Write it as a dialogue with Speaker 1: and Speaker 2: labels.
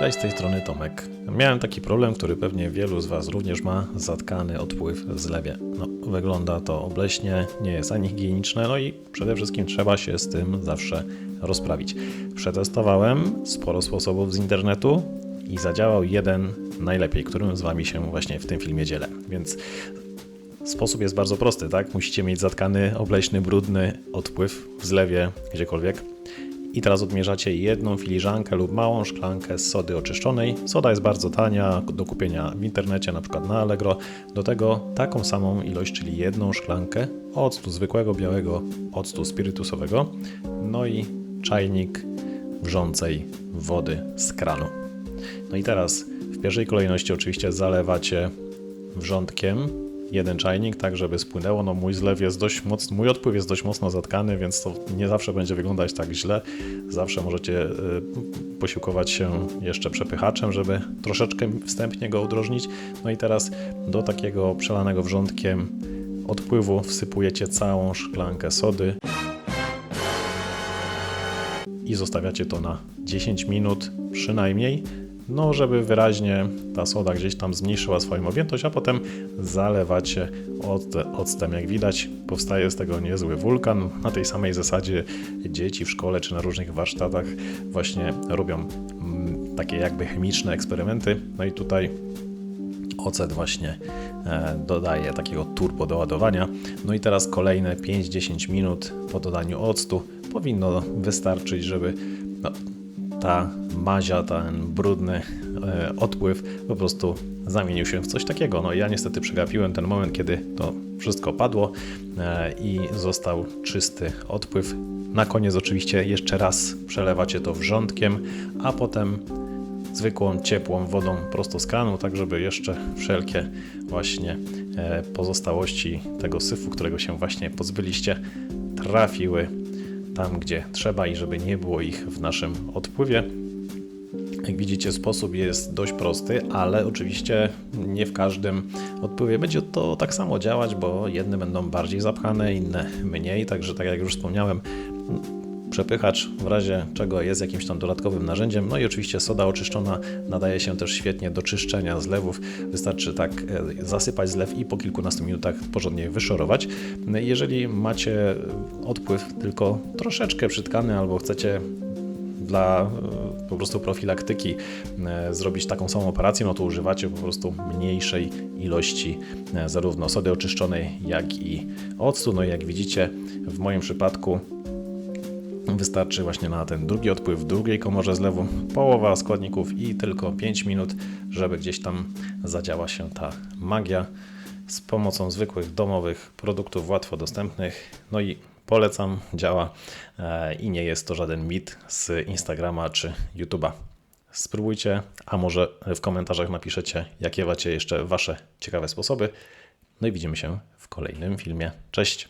Speaker 1: Cześć, z tej strony Tomek. Miałem taki problem, który pewnie wielu z Was również ma, zatkany odpływ w zlewie. No, wygląda to obleśnie, nie jest ani higieniczne, no i przede wszystkim trzeba się z tym zawsze rozprawić. Przetestowałem sporo sposobów z internetu i zadziałał jeden najlepiej, którym z Wami się właśnie w tym filmie dzielę. Więc Sposób jest bardzo prosty, tak? Musicie mieć zatkany, obleśny, brudny odpływ w zlewie, gdziekolwiek. I teraz odmierzacie jedną filiżankę lub małą szklankę z sody oczyszczonej. Soda jest bardzo tania, do kupienia w internecie, na przykład na Allegro. Do tego taką samą ilość, czyli jedną szklankę octu zwykłego, białego octu spirytusowego. No i czajnik wrzącej wody z kranu. No i teraz w pierwszej kolejności oczywiście zalewacie wrzątkiem jeden czajnik, tak żeby spłynęło. No mój zlew jest dość mocny, mój odpływ jest dość mocno zatkany, więc to nie zawsze będzie wyglądać tak źle. Zawsze możecie y, posiłkować się jeszcze przepychaczem, żeby troszeczkę wstępnie go udrożnić. No i teraz do takiego przelanego wrzątkiem odpływu wsypujecie całą szklankę sody i zostawiacie to na 10 minut przynajmniej, no żeby wyraźnie ta soda gdzieś tam zmniejszyła swoją objętość, a potem zalewacie oct- octem. Jak widać, powstaje z tego niezły wulkan. Na tej samej zasadzie dzieci w szkole czy na różnych warsztatach właśnie robią mm, takie jakby chemiczne eksperymenty. No i tutaj ocet właśnie e, dodaje takiego turbo doładowania. No i teraz kolejne 5-10 minut po dodaniu octu powinno wystarczyć, żeby no, ta mazia, ten brudny e, odpływ po prostu zamienił się w coś takiego. No ja niestety przegapiłem ten moment, kiedy to wszystko padło e, i został czysty odpływ. Na koniec oczywiście jeszcze raz przelewacie to wrzątkiem, a potem zwykłą, ciepłą wodą prosto z kranu, tak żeby jeszcze wszelkie właśnie e, pozostałości tego syfu, którego się właśnie pozbyliście, trafiły tam, gdzie trzeba i żeby nie było ich w naszym odpływie. Jak widzicie, sposób jest dość prosty, ale oczywiście nie w każdym odpływie będzie to tak samo działać, bo jedne będą bardziej zapchane, inne mniej. Także, tak jak już wspomniałem, przepychacz w razie czego jest jakimś tam dodatkowym narzędziem. No i oczywiście soda oczyszczona nadaje się też świetnie do czyszczenia zlewów. Wystarczy tak e, zasypać zlew i po kilkunastu minutach porządnie wyszorować. Jeżeli macie odpływ tylko troszeczkę przytkany albo chcecie dla e, po prostu profilaktyki e, zrobić taką samą operację, no to używacie po prostu mniejszej ilości zarówno sody oczyszczonej, jak i octu. No i jak widzicie, w moim przypadku Wystarczy właśnie na ten drugi odpływ w drugiej komorze zlewu połowa składników i tylko 5 minut, żeby gdzieś tam zadziała się ta magia z pomocą zwykłych domowych produktów łatwo dostępnych. No i polecam, działa e, i nie jest to żaden mit z Instagrama czy YouTube'a. Spróbujcie, a może w komentarzach napiszecie, jakie macie jeszcze Wasze ciekawe sposoby. No i widzimy się w kolejnym filmie. Cześć!